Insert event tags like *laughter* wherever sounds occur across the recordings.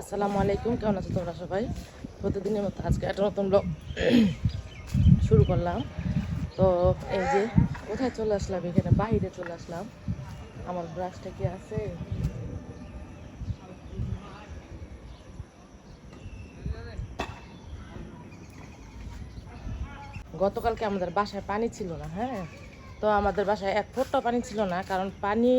আসসালামু আলাইকুম, কেমন আছো তোমরা সবাই? প্রতিদিনের মতো আজকে একটা নতুন ব্লগ *clears throat* শুরু করলাম। তো এই যে কোথায় চলে আসলাম, এখানে বাইরে চলে আসলাম। আমার ব্রাশটা কি আছে? গতকালকে আমাদের বাসায় পানি ছিল না হ্যাঁ? তো আমাদের বাসায় এক ফোঁটা পানি ছিল না, কারণ পানি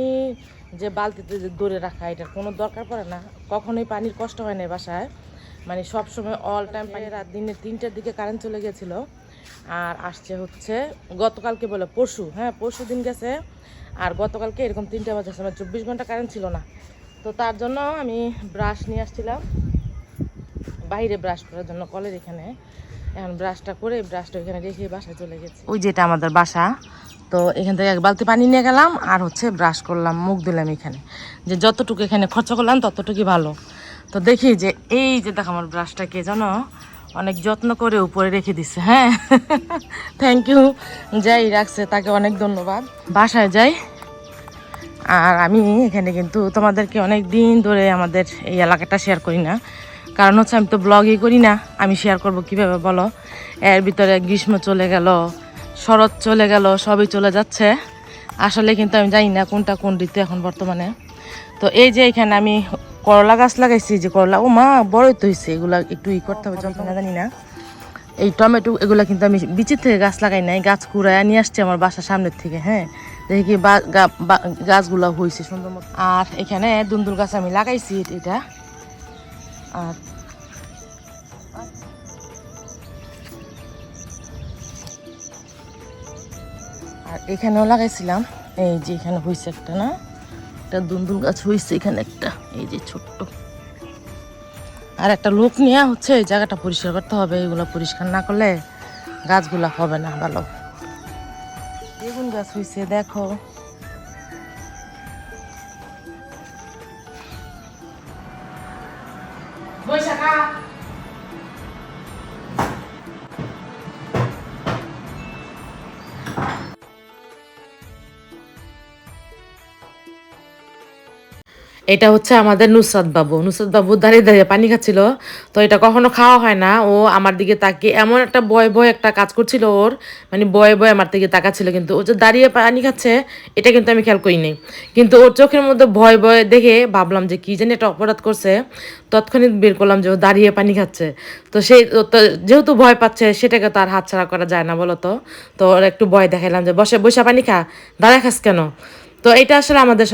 যে বালতিতে যে দূরে রাখা, এটার কোনো দরকার পড়ে না। কখনোই পানির কষ্ট হয় না বাসায়। মানে সব সময় অল টাইম পানি রাত দিনে তিনটার দিকে কারেন্ট চলে গেছিল। আর আসছে হচ্ছে গতকালকে বলে পরশু। হ্যাঁ পরশু দিন গেছে। আর গতকালকে এরকম তিনটা বাজে সময় চব্বিশ ঘণ্টা কারেন্ট ছিল না। তো তার জন্য আমি ব্রাশ নিয়ে আসছিলাম। বাইরে ব্রাশ করার জন্য কলের এখানে। এখন ব্রাশটা করে ব্রাশটা এখানে রেখে বাসায় চলে গেছি। ওই যেটা আমাদের বাসা। তো এখান থেকে এক বালতি পানি নিয়ে গেলাম আর হচ্ছে ব্রাশ করলাম, মুখ দিলাম এখানে। যে যতটুকু এখানে খরচা করলাম, ততটুকুই ভালো। তো দেখি যে এই যে দেখো আমার ব্রাশটা কে জানো অনেক যত্ন করে উপরে রেখে দিছে হ্যাঁ? *laughs* থ্যাংক ইউ যাই রাখছে, তাকে অনেক ধন্যবাদ। বাসায় যাই। আর আমি এখানে কিন্তু তোমাদেরকে অনেক দিন ধরে আমাদের এই এলাকাটা শেয়ার করি না। কারণ হচ্ছে আমি তো ব্লগই করি না, আমি শেয়ার করব কীভাবে বলো? এর ভিতরে গ্রীষ্ম চলে গেল, শরৎ চলে গেল, সবই চলে যাচ্ছে। আসলে কিন্তু আমি জানি না কোনটা কোন ঋতু এখন বর্তমানে। তো এই যে এখানে আমি করলা গাছ লাগাইছি, যে করলা, ও মা, বড়ই তো হয়েছে এগুলা একটু ই করতে হবে, যন্ত্রণা জানি না। এই টমেটো, এগুলো কিন্তু আমি বিচির থেকে গাছ লাগাই নাই, গাছ কুড়ায় নিয়ে আসছি আমার বাসার সামনের থেকে হ্যাঁ। দেখি কি গাছগুলো হয়েছে সুন্দর মতো। আর এখানে দুন্দুল গাছ আমি লাগাইছি, এটা। আর আর এখানেও লাগাইছিলাম, এই যে এখানে হয়েছে একটা না, একটা দুন্দুল গাছ হয়েছে এখানে একটা, এই যে ছোট্ট। আর একটা লোক নিয়ে হচ্ছে এই জায়গাটা পরিষ্কার করতে হবে, এগুলো পরিষ্কার না করলে গাছগুলা হবে না ভালো। বেগুন গাছ হয়েছে দেখো। Bosan, এটা হচ্ছে আমাদের নুসরাত বাবু। নুসরাত বাবু দাঁড়িয়ে দাঁড়িয়ে পানি খাচ্ছিল। তো এটা কখনো খাওয়া হয় না। ও আমার দিকে তাকিয়ে এমন একটা ভয় ভয় একটা কাজ করছিল ওর। মানে বয়ে বয়ে আমার দিকে তাকাচ্ছিল কিন্তু। ও যে দাঁড়িয়ে পানি খাচ্ছে, এটা কিন্তু আমি খেয়াল করিনি। কিন্তু ওর চোখের মধ্যে ভয় ভয় দেখে ভাবলাম যে কি জানি এটা অপরাধ করছে। তৎক্ষণিক বের করলাম যে ও দাঁড়িয়ে পানি খাচ্ছে। তো সেই যেহেতু ভয় পাচ্ছে, সেটাকে তো আর হাতছাড়া করা যায় না বলো তো তো ওর একটু ভয় দেখাইলাম যে, বসে বসে পানি খা। দাঁড়ায় খাস কেন? তো এটা আসলে আমাদের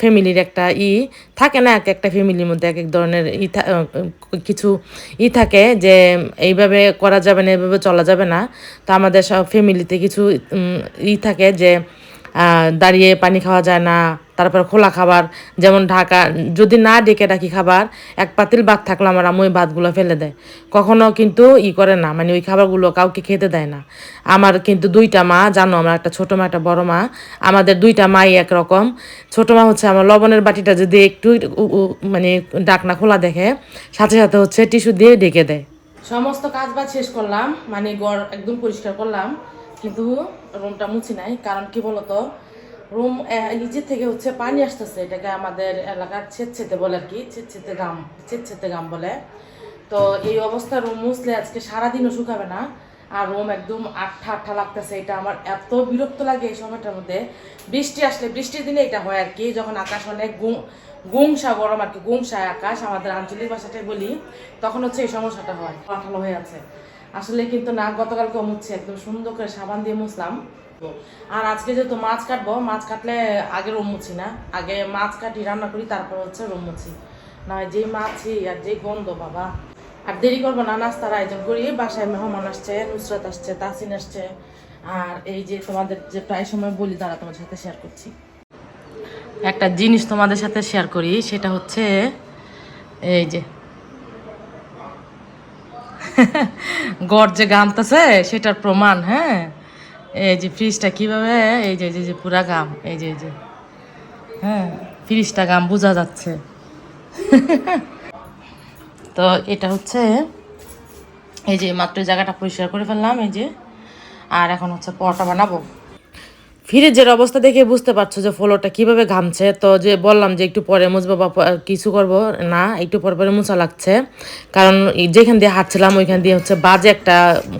ফ্যামিলির একটা ই। থাকে না, এক একটা ফ্যামিলির মধ্যে এক এক ধরনের ই কিছু ই থাকে যে এইভাবে করা যাবে না, এইভাবে চলা যাবে না। তো আমাদের সব ফ্যামিলিতে কিছু ই থাকে যে দাঁড়িয়ে পানি খাওয়া যায় না তারপর খোলা খাবার, যেমন ঢাকা, যদি না ডেকে রাখি খাবার, এক পাতিল ভাত থাকলে আমার আম্মু ওই ভাতগুলো ফেলে দেয়। কখনো কিন্তু ই করে না মানে ওই খাবারগুলো কাউকে খেতে দেয় না। আমার কিন্তু দুইটা মা, জানো আমার একটা ছোটো মা, একটা বড় মা, আমাদের দুইটা মাই একরকম। ছোটো মা হচ্ছে আমার লবণের বাটিটা যদি একটু মানে ডাকনা খোলা দেখে, সাথে সাথে হচ্ছে টিস্যু দিয়ে ডেকে দেয়। সমস্ত কাজ বাজ শেষ করলাম মানে গড় একদম পরিষ্কার করলাম, কিন্তু রুমটা মুছি নাই, কারণ কি বলতো? রুম নিচের থেকে হচ্ছে পানি আসতেছে, এটাকে আমাদের এলাকার ছেদছেতে বলে আর কি ছেদছেতে গাম ছেদছেতে গাম বলে। তো এই অবস্থা রুম মুছলে আজকে সারাদিনও শুকাবে না, আর রুম একদম আঠা আঠা লাগতেছে, এটা আমার এত বিরক্ত লাগে এই সময়টার মধ্যে। বৃষ্টি আসলে, বৃষ্টির দিনে এটা হয় আর কি, যখন আকাশ অনেক গুম গুমসা গরম আর কি গুমসা আকাশ, আমাদের আঞ্চলিক ভাষাটাই বলি, তখন হচ্ছে এই সমস্যাটা হয় আঠালো হয়ে আছে। আসলে কিন্তু না, গতকালকে মুছছে, একদম সুন্দর করে সাবান দিয়ে মুছলাম। আর আজকে যেহেতু মাছ কাটবো, মাছ কাটলে আগে রুম মুছি না। আগে মাছ কাটি, রান্না করি, তারপর হচ্ছে রুম মুছি। না যেই মাছি আর যেই গন্ধ, বাবা। আর দেরি করব না, নাস্তার আয়োজন করি। বাসায় মেহমান আসছে, নুসরাত আসছে তাসিন আসছে। আর এই যে তোমাদের যে প্রায় সময় বলি, তারা তোমার সাথে শেয়ার করছি। একটা জিনিস তোমাদের সাথে শেয়ার করি, সেটা হচ্ছে এই যে *laughs* গড় যে গামতেছে সেটার প্রমাণ হ্যাঁ? এই যে ফ্রিজটা কীভাবে? এই যে যে- পুরা গাম, এই যে যে। হ্যাঁ ফ্রিজটা গাম বোঝা যাচ্ছে। *laughs* তো এটা হচ্ছে, এই যে মাত্র জায়গাটা পরিষ্কার করে ফেললাম, এই যে। আর এখন হচ্ছে পরোটা বানাবো। ফ্রিজের অবস্থা দেখে বুঝতে পারছ যে ফ্লোরটা কীভাবে ঘামছে। তো যে বললাম যে একটু পরে মুছবো বা কিছু করব, না, একটু পরে পরে মুছা লাগছে। কারণ যেখান দিয়ে হাঁটছিলাম, ওইখান দিয়ে হচ্ছে বাজে একটা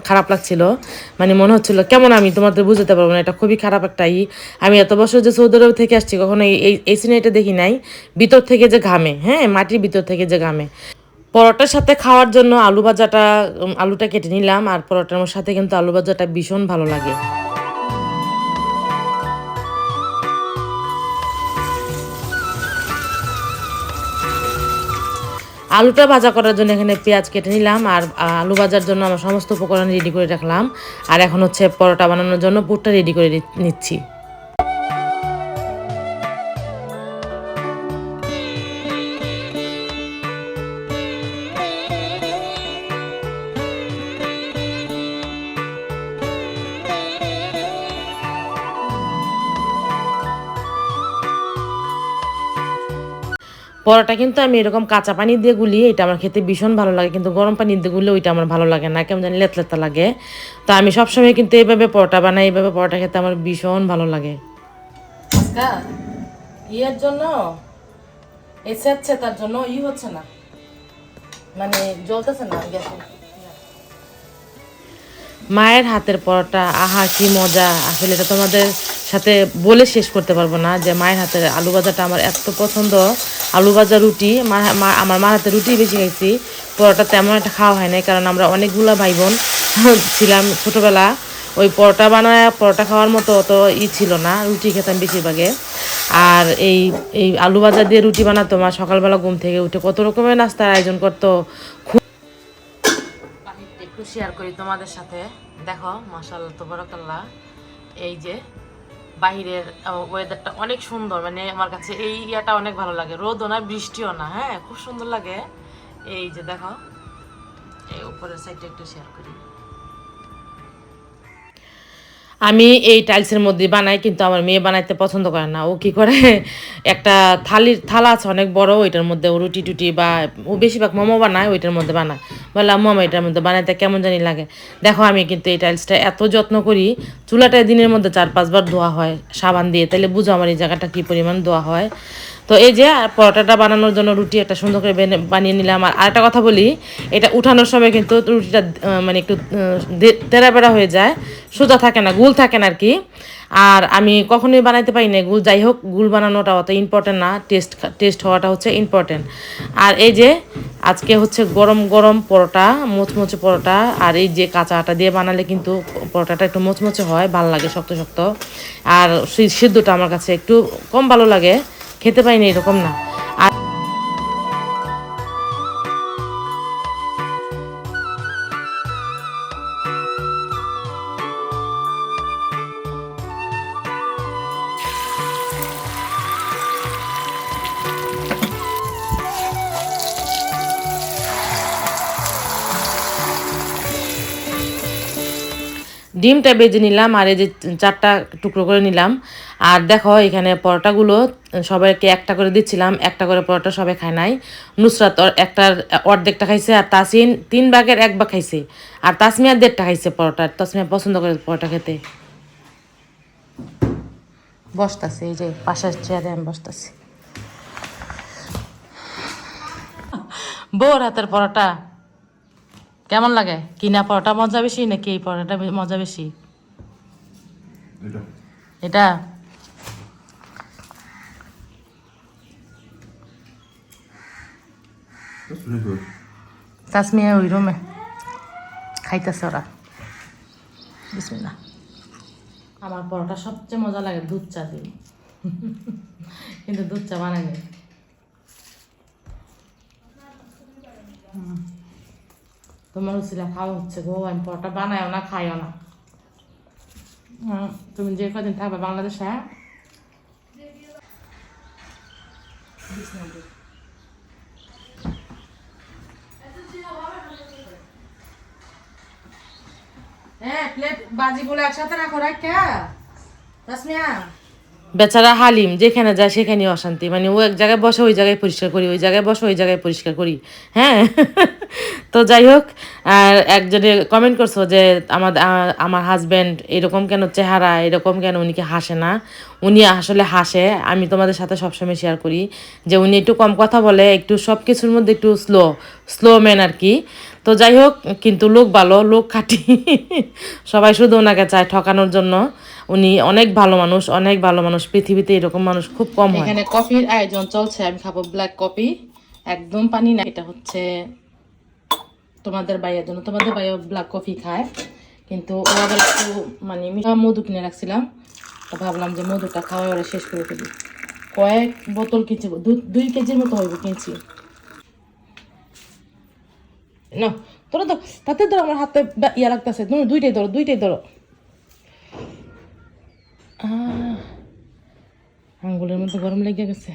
খারাপ লাগছিল। মানে মনে হচ্ছিল, কেমন আমি তোমাদের বুঝতে পারব না, এটা খুবই খারাপ একটা ই। আমি এত বছর যে সৌদি আরব থেকে আসছি, কখনো এই এই সিনেটা দেখি নাই। ভিতর থেকে যে ঘামে হ্যাঁ মাটির ভিতর থেকে যে ঘামে। পরোটার সাথে খাওয়ার জন্য আলু ভাজাটা আলুটা কেটে নিলাম, আর পরোটার সাথে কিন্তু আলু ভাজাটা ভীষণ ভালো লাগে। আলুটা ভাজা করার জন্য এখানে পেঁয়াজ কেটে নিলাম আর আলু ভাজার জন্য আমার সমস্ত উপকরণ রেডি করে রাখলাম। আর এখন হচ্ছে পরোটা বানানোর জন্য পুরটা রেডি করে নিচ্ছি। পরোটা কিন্তু আমি এরকম কাঁচা পানি দিয়ে গুলি এটা আমার খেতে ভীষণ ভালো লাগে কিন্তু গরম পানি দিয়ে গুলে ওইটা আমার ভালো লাগে না কেমন জানি লেতলেতা লাগে। তো আমি সবসময় কিন্তু এইভাবে পরোটা বানাই এইভাবে পরোটা খেতে আমার ভীষণ ভালো লাগে। ইয়ের জন্য এসে হচ্ছে তার জন্য ই হচ্ছে না। মানে জ্বলতেছে না গ্যাসে। মায়ের হাতের পরোটা আহা কি মজা। আসলে এটা তোমাদের সাথে বলে শেষ করতে পারব না যে মায়ের হাতের আলু ভাজাটা আমার এত পছন্দ। আলু ভাজা রুটি আমার মার হাতে রুটি বেশি খাইছি। পরোটা তেমন একটা খাওয়া হয় নাই, কারণ আমরা অনেকগুলো ভাই বোন *laughs* ছিলাম ছোটোবেলা। ওই পরোটা বানায় পরোটা খাওয়ার মতো অত ই ছিল না, রুটি খেতাম বেশিরভাগে। আর এই এই আলু ভাজা দিয়ে রুটি বানাতো মা, সকালবেলা ঘুম থেকে উঠে কত রকমের নাস্তার আয়োজন করতো। খুব একটু শেয়ার করি তোমাদের সাথে। দেখো মাসাল্লাহ তোবারকাল্লাহ। এই যে বাহিরের ওয়েদারটা অনেক সুন্দর। মানে আমার কাছে এই ইয়াটা অনেক ভালো লাগে। রোদও না, বৃষ্টিও না হ্যাঁ? খুব সুন্দর লাগে। এই যে দেখো, এই উপরের সাইডটা একটু শেয়ার করি। আমি এই টাইলসের মধ্যে বানাই, কিন্তু আমার মেয়ে বানাইতে পছন্দ করে না। ও কি করে? *laughs* একটা থালির থালা আছে অনেক বড়, ওইটার মধ্যে ও রুটি টুটি বা ও বেশিরভাগ মোমো বানায়, ওইটার মধ্যে বানায়। বললাম, মোমো, এটার মধ্যে বানাইতে কেমন জানি লাগে? দেখো, আমি কিন্তু এই টাইলসটা এত যত্ন করি, চুলাটায় দিনের মধ্যে চার পাঁচবার ধোয়া হয়, সাবান দিয়ে। তাহলে বুঝো আমার এই জায়গাটা কী পরিমাণ ধোয়া হয়। তো এই যে পরোটাটা বানানোর জন্য রুটি একটা সুন্দর করে বেনে- বানিয়ে নিলাম। আর আরেকটা কথা বলি, এটা উঠানোর সময় কিন্তু রুটিটা মানে একটু তেরা বেড়া হয়ে যায়, সোজা থাকে না, গুল থাকে না আর কি। আর আমি কখনোই বানাইতে পারি না গুল যাই হোক, গুল বানানোটা অত ইম্পর্টেন্ট না টেস্ট টেস্ট হওয়াটা হচ্ছে ইম্পর্টেন্ট আর এই যে আজকে হচ্ছে গরম গরম পরোটা, মুচমুচে পরোটা, আর এই যে কাঁচা আটা দিয়ে বানালে কিন্তু পরোটাটা একটু মুচমুচে হয়, ভালো লাগে শক্ত শক্ত। আর সিদ্ধটা আমার কাছে একটু কম ভালো লাগে। খেতে পাইনি এরকম না। আর ডিমটা বেজে নিলাম আর এই যে চারটা টুকরো করে নিলাম। আর দেখো এখানে পরোটাগুলো সবাইকে একটা করে দিচ্ছিলাম, একটা করে পরোটা সবাই খায় নাই। নুসরাত একটার অর্ধেকটা খাইছে আর তাসিন তিন ভাগের এক ভাগ খাইছে। আর তাসমিয়া দেড়টা খাইছে পরোটা, তাসমিয়া পছন্দ করে পরোটা খেতে। বসতাছে, এই যে পাশের চেয়ারে আমি বসতাছি। বউর হাতের পরোটা। কেমন লাগে? কিনা পরোটা মজা বেশি নাকি এই পরোটা মজা বেশি? এটা। তাসমিয়া ওই রুমে। খাইতেছে ওরা। বিসমিল্লাহ। আমার পরোটা সবচেয়ে মজা লাগে দুধ চা দিয়ে। কিন্তু দুধ চা বানাইনি হুম। তোমার উচিলা খাওয়া হচ্ছে গো আমি পরোটা বানায়ও না খাইও না। হুম, তুমি যে কদিন থাকবে বাংলাদেশে হ্যাঁ? হ্যাঁ প্লেট বাজিগুলো একসাথে রাখো রাখা তাসমিয়া বেচারা হালিম, যেখানে যায় সেখানে অশান্তি। মানে ও এক জায়গায় বসে, ওই জায়গায় পরিষ্কার করি, ওই জায়গায় বসে, ওই জায়গায় পরিষ্কার করি। হ্যাঁ? *laughs* তো যাই হোক, আর একজনে কমেন্ট করছ যে, আমার আমার হাজব্যান্ড এরকম কেন চেহারা, এরকম কেন উনি কি হাসে না? উনি আসলে হাসে, আমি তোমাদের সাথে সবসময় শেয়ার করি যে উনি একটু কম কথা বলে, একটু সব কিছুর মধ্যে একটু স্লো স্লো ম্যান আর কি। তো যাই হোক, কিন্তু লোক ভালো, লোক খাটি। *laughs* সবাই শুধু ওনাকে চায় ঠকানোর জন্য। উনি অনেক ভালো মানুষ, অনেক ভালো মানুষ। পৃথিবীতে এরকম মানুষ খুব কম হয়। এখানে কফির আয়োজন চলছে, আমি খাব ব্ল্যাক কফি একদম পানি না, এটা হচ্ছে তোমাদের ভাইয়ের জন্য। তোমাদের ভাইও ব্ল্যাক কফি খায়। কিন্তু ও আবার একটু মানে মিঠা মধু কিনে রাখছিলাম। ভাবলাম যে মধুটা খাওয়া ওরা শেষ করে ফেলি। কয়েক বোতল কিনছি দুই কেজির মতো হইব কিনছি। না তোরা তো, তাতে ধরো আমার হাতে ইয়া লাগতেছে। দুইটাই ধরো দুইটাই ধরো। আঙ্গুলের মধ্যে গরম লেগে গেছে।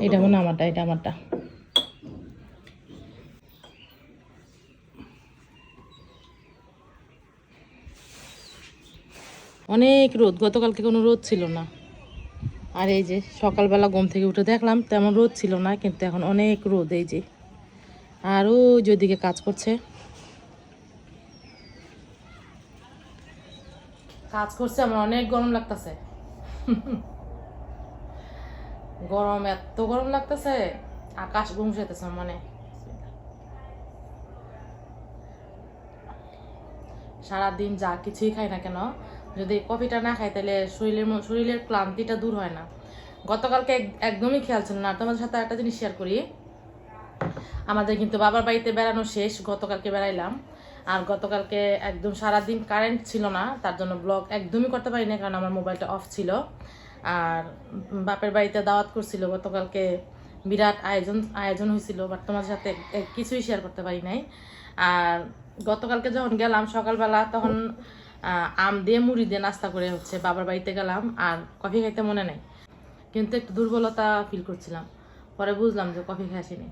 এটা মনে আমারটা, এটা আমারটা। অনেক রোদ, গতকালকে কোনো রোদ ছিল না। আর এই যে সকালবেলা ঘুম থেকে উঠে দেখলাম, তেমন রোদ ছিল না, কিন্তু এখন অনেক রোদ এই যে। আর ও যেদিকে কাজ করছে। কাজ করছে, আমার অনেক গরম লাগতেছে। গরম এত গরম লাগতেছে, আকাশ ঘুম যেতেছে মানে। সারাদিন যা কিছুই খাই না কেন, যদি কফিটা না খাই তাহলে শরীরের শরীরের ক্লান্তিটা দূর হয় না। গতকালকে এক- একদমই খেয়াল ছিল না তোমাদের সাথে একটা জিনিস শেয়ার করি। আমাদের কিন্তু বাবার বাড়িতে বেড়ানো শেষ, গতকালকে বেড়াইলাম। আর গতকালকে একদম সারাদিন কারেন্ট ছিল না, তার জন্য ব্লগ একদমই করতে পারি না কারণ আমার মোবাইলটা অফ ছিল। আর বাপের বাড়িতে দাওয়াত করছিল, গতকালকে বিরাট আয়োজন আয়োজন হয়েছিল বাট তোমার সাথে কিছুই শেয়ার করতে পারি নাই। আর গতকালকে যখন গেলাম সকালবেলা, তখন আম দিয়ে মুড়ি দিয়ে নাস্তা করে হচ্ছে বাবার বাড়িতে গেলাম, আর কফি খাইতে মনে নাই। কিন্তু একটু দুর্বলতা ফিল করছিলাম। পরে বুঝলাম যে কফি খাইছিনি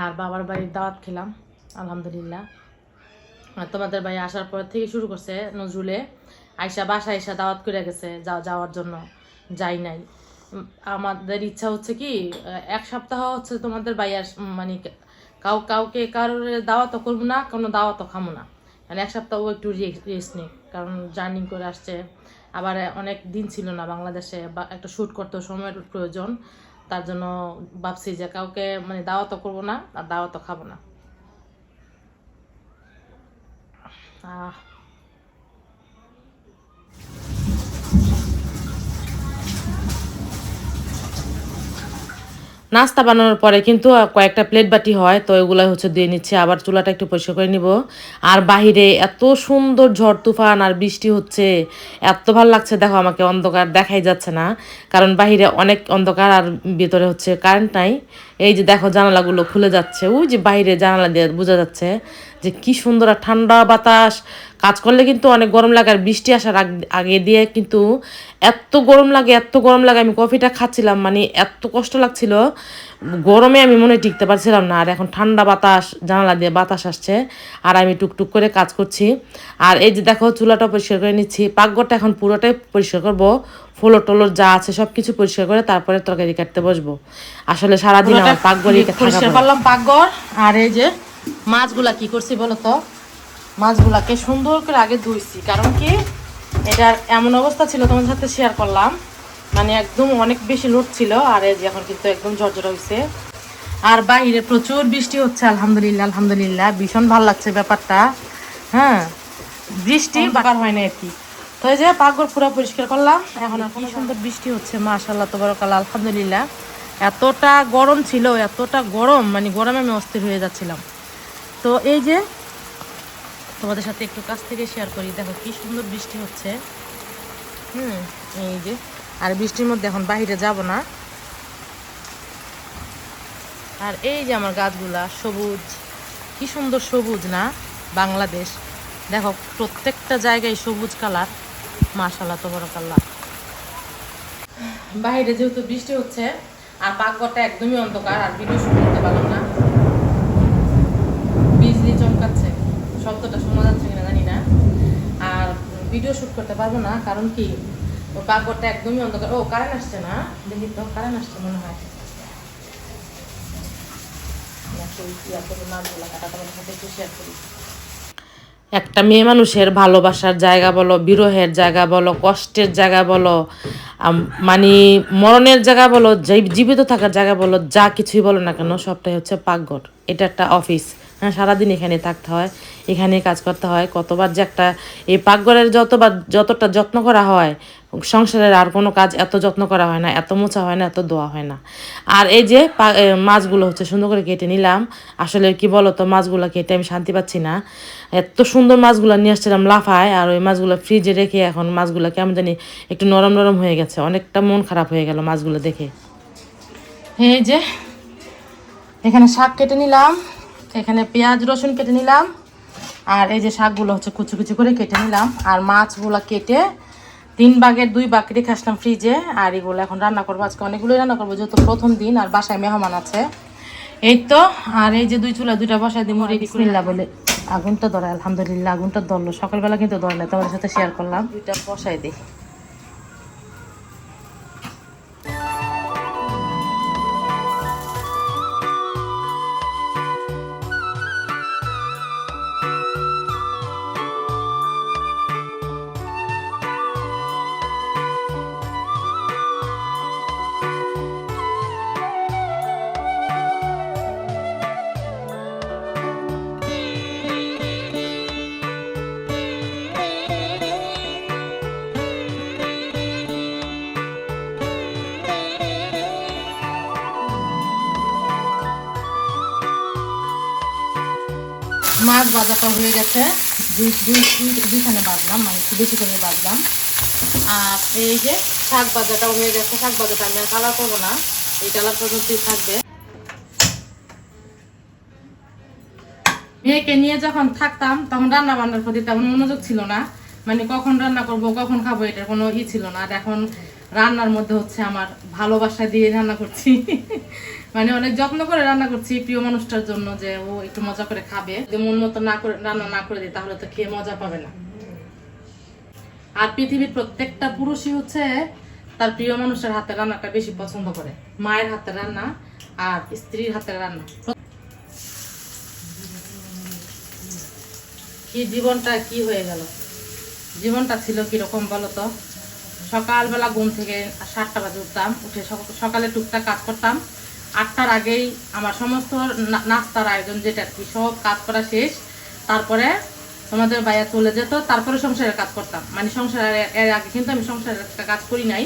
আর বাবার বাড়ির দাওয়াত খেলাম, আলহামদুলিল্লাহ। আর তোমাদের বাড়ি আসার পর থেকে শুরু করছে নজরুলে। আইসা বাসা আইসা দাওয়াত করে গেছে যা যাওয়ার জন্য, যাই নাই। আমাদের ইচ্ছা হচ্ছে কি এক সপ্তাহ হচ্ছে তোমাদের বাইয়ার মানে কাউ কাউকে কারোর দাওয়াতও করব না, কোনো দাওয়াতও খামো না। মানে এক সপ্তাহ ও একটু রেস্ট নিক কারণ জার্নি করে আসছে। আবার অনেক দিন ছিল না বাংলাদেশে, বা একটা শ্যুট করতে সময়ের প্রয়োজন। তার জন্য ভাবছি যে কাউকে মানে দাওয়াতও করব না আর দাওয়াতও খাব না। আহ নাস্তা বানানোর পরে কিন্তু কয়েকটা প্লেট বাটি হয়, তো এগুলো হচ্ছে দিয়ে নিচ্ছে। আবার চুলাটা একটু পরিষ্কার করে নিব। আর বাহিরে এত সুন্দর ঝড় তুফান আর বৃষ্টি হচ্ছে, এত ভালো লাগছে। দেখো, আমাকে অন্ধকার দেখাই যাচ্ছে না। কারণ বাহিরে অনেক অন্ধকার আর ভিতরে হচ্ছে কারেন্ট নাই। এই যে দেখো জানালাগুলো খুলে যাচ্ছে। ওই যে বাইরে জানালা দিয়ে বোঝা যাচ্ছে যে কি সুন্দর আর ঠান্ডা বাতাস। কাজ করলে কিন্তু অনেক গরম লাগে আর বৃষ্টি আসার আগ- দিয়ে কিন্তু এত গরম লাগে, এত গরম লাগে। আমি কফিটা খাচ্ছিলাম মানে এত কষ্ট লাগছিল। গরমে আমি মনে টিকতে পারছিলাম না। আর এখন ঠান্ডা বাতাস, জানালা দিয়ে বাতাস আসছে। আর আমি টুকটুক করে কাজ করছি। আর এই যে দেখো চুলাটা পরিষ্কার করে নিচ্ছি। পাকঘরটা এখন পুরোটাই পরিষ্কার করব। ফ্লোর টলোর যা আছে সব কিছু পরিষ্কার করে তারপরে তরকারি কাটতে বসবো। আসলে সারাদিন আমার পাকঘরে থাকা পরিষ্কার। করলাম পাকঘর আর এই যে মাছগুলা কি করছি বলো তো? মাছগুলাকে সুন্দর করে আগে ধুইছি কারণ কি এটার এমন অবস্থা ছিল তোমার সাথে শেয়ার করলাম। মানে একদম অনেক বেশি লোড ছিল আর এই যে এখন কিন্তু একদম ঝরঝরা হয়েছে আর বাইরে প্রচুর বৃষ্টি হচ্ছে আলহামদুলিল্লাহ আলহামদুলিল্লাহ। ভীষণ ভালো লাগছে ব্যাপারটা হ্যাঁ। বৃষ্টি বাকার হয় না আর কি। তো এই যে পাকঘর পুরো পরিষ্কার করলাম। এখন আর কি সুন্দর বৃষ্টি হচ্ছে মাশাল্লাহ বড়কাল আলহামদুলিল্লাহ। এতটা গরম ছিল, এতটা গরম মানে গরমে আমি অস্থির হয়ে যাচ্ছিলাম। তো এই যে, তোমাদের সাথে একটু কাছ থেকে শেয়ার করি, দেখো কি সুন্দর বৃষ্টি হচ্ছে। হুম, এই যে, আর বৃষ্টির মধ্যে এখন বাইরে যাব না। আর এই যে আমার গাছগুলা, সবুজ, কি সুন্দর সবুজ না, বাংলাদেশ। দেখো, প্রত্যেকটা জায়গায় সবুজ কালার। মাশাল্লাহ তো বড় কালার বাইরে যেহেতু বৃষ্টি হচ্ছে, আর পাকঘরটা একদমই অন্ধকার, আর ভিডিও শুট করতে পারলাম না। বিজলি চমকাচ্ছে, শব্দটা শোনা যাচ্ছে কিনা জানি না। আর ভিডিও শুট করতে পারব না, কারণ কি? ও পাকঘরটা একদমই অন্ধকার। ও কারেন্ট আসছে না? দেখি তো কারেন্ট আসছে মনে হয়। কাটা তোমাদের সাথে একটু শেয়ার করি। একটা মেয়ে মানুষের ভালোবাসার জায়গা বলো, বিরহের জায়গা বলো, কষ্টের জায়গা বলো মানে মরণের জায়গা বলো জীবিত থাকার জায়গা বলো, যা কিছুই বলো না কেন, সবটাই হচ্ছে পাকঘর। এটা একটা অফিস সারাদিন এখানে থাকতে হয়, এখানে কাজ করতে হয়। কতবার যে একটা এই পাকঘরের যতবার যতটা যত্ন করা হয়, সংসারের আর কোনো কাজ এত যত্ন করা হয় না, এত মোছা হয় না, এত দোয়া হয় না। আর এই যে মাছগুলো হচ্ছে সুন্দর করে কেটে নিলাম। আসলে কি বলো তো মাছগুলো কেটে আমি শান্তি পাচ্ছি না। এত সুন্দর মাছগুলো নিয়ে আসছিলাম লাফায়, আর ওই মাছগুলো ফ্রিজে রেখে এখন মাছগুলো কেমন জানি একটু নরম নরম হয়ে গেছে। অনেকটা মন খারাপ হয়ে গেল মাছগুলো দেখে। এই যে, এখানে শাক কেটে নিলাম। এখানে পেঁয়াজ রসুন কেটে নিলাম। আর এই যে শাকগুলো হচ্ছে কুচি কুচি করে কেটে নিলাম। আর মাছগুলো কেটে তিন ভাগের দুই ভাগ রেখে আসলাম ফ্রিজে আর এগুলো এখন রান্না করব। আজকে অনেকগুলোই রান্না করব যেহেতু প্রথম দিন আর বাসায় মেহমান আছে। এই তো আর এই যে দুই চুলা দুইটা বসায় দিই মুড়ি বিসমিল্লা বলে আগুনটা ধরে আলহামদুলিল্লাহ আগুনটা ধরলো। সকালবেলা কিন্তু ধরে না তোমাদের সাথে শেয়ার করলাম। দুইটা বসায় দিই। ভাজাটা হয়ে গেছে। দুই দুই, দুই- দুইখানে বাজলাম মানে একটু বেশি করে বাজলাম আর এই যে শাক ভাজাটাও হয়ে গেছে। শাক ভাজাটা আমি কালার করব না। এই কালার পর্যন্তই থাকবে। মেয়েকে নিয়ে যখন থাকতাম, তখন রান্না বান্নার প্রতি তেমন মনোযোগ ছিল না। মানে কখন রান্না করব, কখন খাব, এটার কোনো ই ছিল না। আর এখন রান্নার মধ্যে হচ্ছে আমার ভালোবাসা দিয়ে রান্না করছি। মানে অনেক যত্ন করে রান্না করছি প্রিয় মানুষটার জন্য যে ও একটু মজা করে খাবে। যদি মন মতো না করে রান্না না করে দিই তাহলে তো খেয়ে মজা পাবে না। আর পৃথিবীর প্রত্যেকটা পুরুষই হচ্ছে তার প্রিয় মানুষের হাতের রান্নাটা বেশি পছন্দ করে। মায়ের হাতের রান্না আর স্ত্রীর হাতের রান্না। কি জীবনটা, কি হয়ে গেল? জীবনটা ছিল কীরকম বলো তো? সকালবেলা ঘুম থেকে সাতটা বাজে উঠতাম, উঠে সকালে টুকটাক কাজ করতাম। আটটার আগেই আমার সমস্ত নাস্তার আয়োজন যেটা আর কি, সব কাজ করা শেষ। তারপরে তোমাদের বাইরে চলে যেত, তারপরে সংসারের কাজ করতাম। মানে সংসারের এর আগে কিন্তু আমি সংসারের একটা কাজ করি নাই।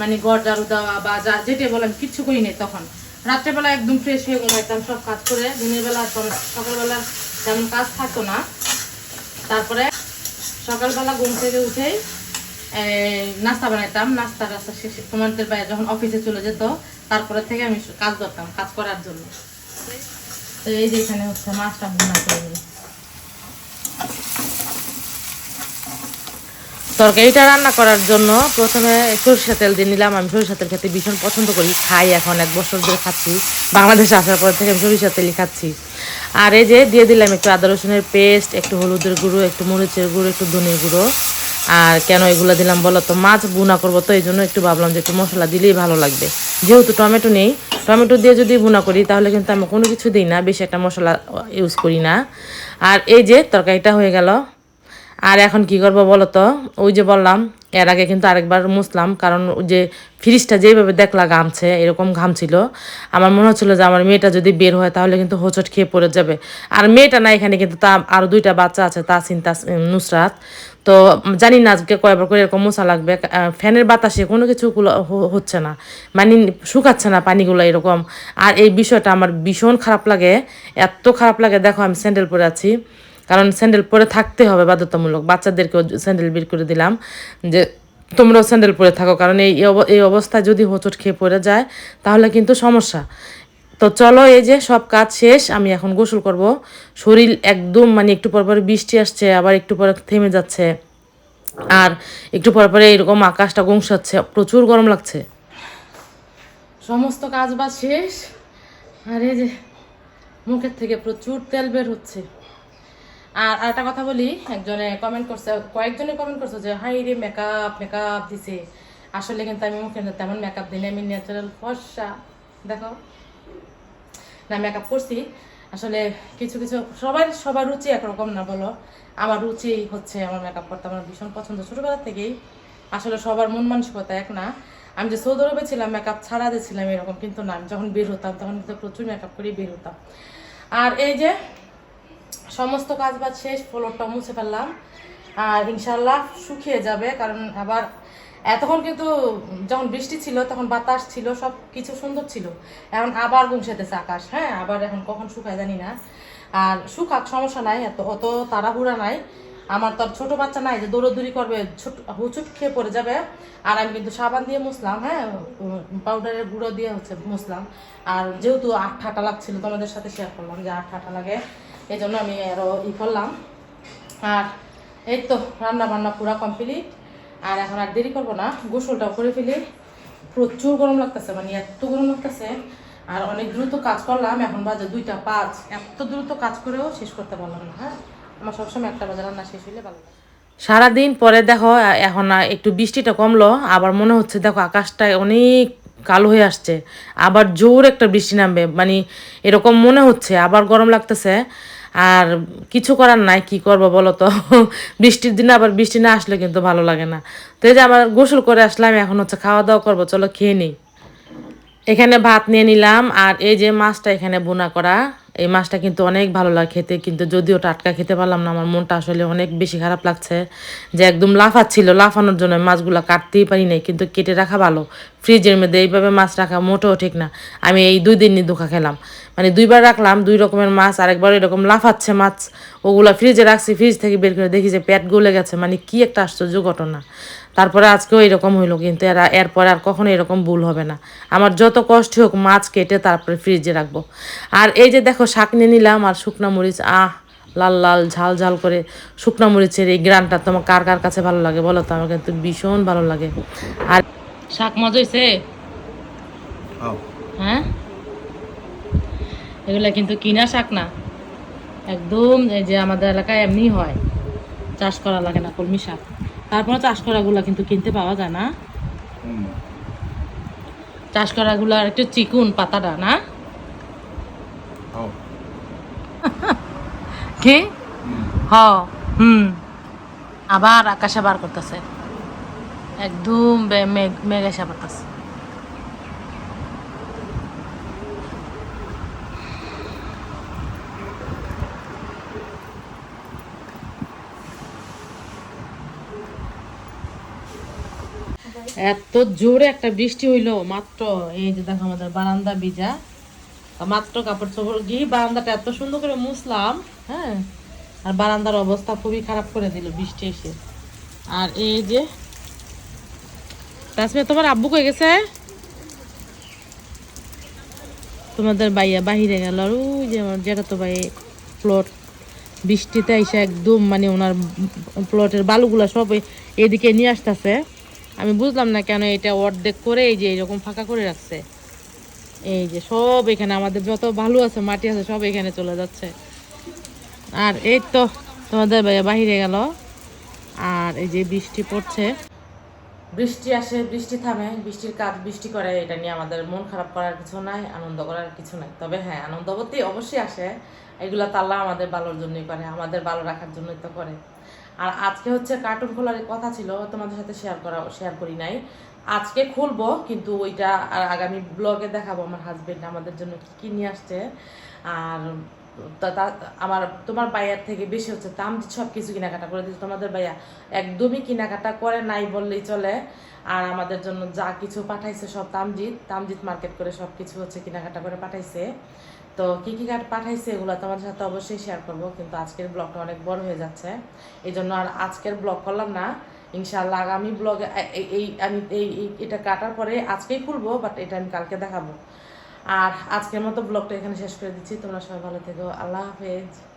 মানে গড় ঝাড়ু দেওয়া বা যা যেটা বলে আমি কিচ্ছু করি নাই তখন। রাত্রেবেলা একদম ফ্রেশ হয়ে ঘুমাইতাম, সব কাজ করে। দিনের বেলা সকালবেলা তেমন কাজ থাকতো না। তারপরে সকালবেলা ঘুম থেকে উঠেই নাস্তা বানাইতাম। নাস্তা টাস্তা শেষে তোমাদের বাইরে যখন অফিসে চলে যেত তারপরে থেকে আমি কাজ করতাম, কাজ করার জন্য। তো এই যে এখানে হচ্ছে মাছটা ভুনা করে তরকারিটা রান্না করার জন্য প্রথমে সরিষা তেল দিয়ে নিলাম। আমি সরিষা তেল খেতে ভীষণ পছন্দ করি, খাই এখন এক বছর ধরে খাচ্ছি। বাংলাদেশে আসার পর থেকে আমি সরিষা তেলই খাচ্ছি। আর এই যে দিয়ে দিলাম একটু আদা রসুনের পেস্ট, একটু হলুদের গুঁড়ো, একটু মরিচের গুঁড়ো, একটু ধনের গুঁড়ো। আর কেন এগুলো দিলাম বলো তো? মাছ বুনা করব তো এই জন্য একটু ভাবলাম যে একটু মশলা দিলেই ভালো লাগবে। যেহেতু টমেটো নেই, টমেটো দিয়ে যদি বুনা করি, তাহলে কিন্তু আমি কোনো কিছু দিই না, বেশি একটা মশলা ইউজ করি না। আর এই যে তরকারিটা হয়ে গেল। আর এখন কি করব বলো তো? ওই যে বললাম, এর আগে কিন্তু আরেকবার মুছলাম, কারণ ওই যে ফ্রিজটা যেভাবে দেখলা ঘামছে, এরকম ঘামছিল। আমার মনে হচ্ছিল যে আমার মেয়েটা যদি বের হয়, তাহলে কিন্তু হোঁচট খেয়ে পড়ে যাবে। আর মেয়েটা না, এখানে কিন্তু তা আরও দুইটা বাচ্চা আছে, তাসিন, তাস নুসরাত। তো জানি না আজকে কয়বার করে এরকম মোছা লাগবে। ফ্যানের বাতাসে কোনো কিছু হচ্ছে না। মানে শুকাচ্ছে না পানিগুলো এরকম। আর এই বিষয়টা আমার ভীষণ খারাপ লাগে। এত খারাপ লাগে। দেখো, আমি স্যান্ডেল পরে আছি। কারণ স্যান্ডেল পরে থাকতে হবে বাধ্যতামূলক। বাচ্চাদেরকেও স্যান্ডেল বের করে দিলাম। যে তোমরাও স্যান্ডেল পরে থাকো। কারণ এই এই অবস্থায় যদি হোঁচট খেয়ে পড়ে যায়, তাহলে কিন্তু সমস্যা। তো চলো এই যে সব কাজ শেষ, আমি এখন গোসল করব। শরীর একদম মানে একটু পর পর বৃষ্টি আসছে, আবার একটু পরে থেমে যাচ্ছে। আর একটু পর পরে এরকম আকাশটা গংসাচ্ছে প্রচুর গরম লাগছে। সমস্ত কাজ বাজ শেষ। আর এই যে মুখের থেকে প্রচুর তেল বের হচ্ছে। আর আরেকটা কথা বলি, একজনে কমেন্ট করছে, কয়েকজনে কমেন্ট করছে যে, হাই রে মেকআপ মেকআপ দিছে। আসলে কিন্তু আমি মুখে তেমন মেকআপ দিই আমি ন্যাচারাল ফর্সা। দেখো। না মেকআপ করছি। আসলে কিছু কিছু, সবার সবার রুচি একরকম না, বলো? আমার রুচি হচ্ছে আমার মেকআপ করতে। আমার ভীষণ পছন্দ। ছোটবেলা থেকেই আসলে সবার মন মানসিকতা এক না। আমি যে সৌদি আরবে ছিলাম মেকআপ ছাড়া দিয়েছিলাম এরকম কিন্তু না। আমি যখন বের হতাম, তখন কিন্তু প্রচুর মেকআপ করে, বের হতাম। আর এই যে সমস্ত কাজ বাজ শেষ ফ্লোরটা মুছে ফেললাম। আর ইনশাল্লাহ শুকিয়ে যাবে, কারণ আবার এতক্ষণ কিন্তু যখন বৃষ্টি ছিল, তখন বাতাস ছিল, সব কিছু সুন্দর ছিল। এখন আবার গুমসেতেছে আকাশ হ্যাঁ? আবার এখন কখন শুকায় জানি না। আর শুকাক সমস্যা নাই, এত, অত তাড়াহুড়া নাই। আমার তো ছোট বাচ্চা নাই যে দৌড়দৌড়ি করবে, ছোট, হুচুট খেয়ে পড়ে যাবে। আর আমি কিন্তু সাবান দিয়ে মুছলাম হ্যাঁ? পাউডারের গুঁড়ো দিয়ে হচ্ছে মুছলাম। আর যেহেতু আট ঠাটা লাগছিল, তোমাদের সাথে শেয়ার করলাম যে আট ঠাটা লাগে এই জন্য আমি আরও ই করলাম। আর এই তো রান্না বান্না পুরা কমপ্লিট আর এখন আর দেরি করব না, গোসলটাও করে ফেলি। প্রচুর গরম লাগতেছে মানে এত গরম লাগতেছে। আর অনেক দ্রুত কাজ করলাম, এখন বাজে দুইটা পাঁচ। এত দ্রুত কাজ করেও শেষ করতে পারলাম না হ্যাঁ? আমার সবসময় একটা বাজে রান্না শেষ হইলে ভালো সারাদিন পরে দেখো, এখন একটু বৃষ্টিটা কমলো, আবার মনে হচ্ছে দেখো আকাশটা অনেক কালো হয়ে আসছে। আবার জোর একটা বৃষ্টি নামবে মানে এরকম মনে হচ্ছে, আবার গরম লাগতেছে। আর কিছু করার নাই, কি করব বলো তো? *laughs* বৃষ্টির দিনে আবার বৃষ্টি না আসলে কিন্তু ভালো লাগে না। তো এই যে আমার গোসল করে আসলাম, এখন হচ্ছে খাওয়া দাওয়া করব, চলো খেয়ে নিই। এখানে ভাত নিয়ে নিলাম, আর এই যে মাছটা এখানে বোনা করা। এই মাছটা কিন্তু অনেক ভালো লাগে খেতে, কিন্তু যদিও টাটকা খেতে পারলাম না, আমার মনটা আসলে অনেক বেশি খারাপ লাগছে যে একদম লাফাচ্ছিল, লাফানোর জন্য মাছগুলো কাটতেই পারি নাই, কিন্তু কেটে রাখা ভালো। ফ্রিজের মধ্যে এইভাবে মাছ রাখা মোটেও ঠিক না। আমি এই দুই দিনই ধোকা খেলাম। মানে দুইবার রাখলাম, দুই রকমের মাছ, আরেকবার এরকম লাফাচ্ছে মাছ। ওগুলো ফ্রিজে রাখছি, ফ্রিজ থেকে বের করে দেখি যে পেট গলে গেছে মানে কি একটা আশ্চর্য ঘটনা। তারপরে আজকেও এরকম হইল কিন্তু এর এরপরে আর কখনো এরকম ভুল হবে না। আমার যত কষ্ট হোক মাছ কেটে তারপরে ফ্রিজে রাখব। আর এই যে দেখো শাক নিয়ে নিলাম আর শুকনা মরিচ আহ লাল লাল ঝাল ঝাল করে শুকনা মরিচের এই গ্রানটা তোমার কার কার কাছে ভালো লাগে বলো তো? আমার কিন্তু ভীষণ ভালো লাগে। আর শাক মজা হয়েছে হ্যাঁ? এগুলা কিন্তু কিনা শাক না। একদম এই যে আমাদের এলাকায় এমনি হয়। চাষ করা লাগে না কলমি শাক। তারপরে চাষ করাগুলা কিন্তু কিনতে পাওয়া যায় না। চাষ করাগুলা একটু চিকুন পাতাটা না? *laughs* কি? হুম। হ হুম। আবার আকাশে বার করতেছে। একদম মেঘ মেঘ এসে পড়তেছে এত জোরে একটা বৃষ্টি হইল, মাত্র এই যে দেখো আমাদের বারান্দা ভিজা। মাত্র কাপড় চোপড় গিয়ে বারান্দাটা এত সুন্দর করে মুছলাম হ্যাঁ? আর বারান্দার অবস্থা খুবই খারাপ করে দিল বৃষ্টি এসে। আর এই যে তাছাড়া তোমার আব্বু কই গেছে? তোমাদের বাইয়া বাহিরে গেল। আর ওই যে আমার যেটা তো ভাই প্লট বৃষ্টিতে এসে একদম মানে ওনার প্লটের বালুগুলা সব এদিকে নিয়ে আসতেছে। আমি বুঝলাম না কেন এটা অর্ধেক করে এই যে এরকম ফাঁকা করে রাখছে। এই যে সব এখানে আমাদের যত ভালো আছে, মাটি আছে, সব এখানে চলে যাচ্ছে। আর এই তো তোমাদের ভাইয়া বাহিরে গেল। আর এই যে বৃষ্টি পড়ছে। বৃষ্টি আসে, বৃষ্টি থামে, বৃষ্টির কাজ বৃষ্টি করে, এটা নিয়ে আমাদের মন খারাপ করার কিছু নাই, আনন্দ করার কিছু নাই। তবে হ্যাঁ আনন্দবতী অবশ্যই আসে। এগুলো তাল্লা আমাদের ভালোর জন্যই করে, আমাদের ভালো রাখার জন্যই তো করে। আর আজকে হচ্ছে কার্টুন খোলার কথা ছিল, তোমাদের সাথে শেয়ার করা শেয়ার করি নাই। আজকে খুলবো, কিন্তু ওইটা আর আগামী ব্লগে দেখাবো আমার হাজবেন্ড আমাদের জন্য কি কি নিয়ে আসছে। আর আমার, তোমার বাইয়ার থেকে বেশি হচ্ছে দাম সব কিছু কেনাকাটা করে দিচ্ছে। তোমাদের ভাইয়া একদমই কেনাকাটা করে নাই বললেই চলে। আর আমাদের জন্য যা কিছু পাঠাইছে সব তামজিৎ তামজিৎ মার্কেট করে সব কিছু হচ্ছে কেনাকাটা করে পাঠাইছে। তো কী কী কার্ড পাঠাইছে এগুলো তোমাদের সাথে অবশ্যই শেয়ার করব, কিন্তু আজকের ব্লগটা অনেক বড় হয়ে যাচ্ছে। এই জন্য আর আজকের ব্লগ করলাম না। ইনশাআল্লাহ আগামী ব্লগে এই আমি, এই, এই- এটা কাটার পরে আজকেই খুলবো বাট এটা আমি কালকে দেখাবো। আর আজকের মতো ব্লগটা এখানে শেষ করে দিচ্ছি। তোমরা সবাই ভালো থেকো। আল্লাহ হাফেজ।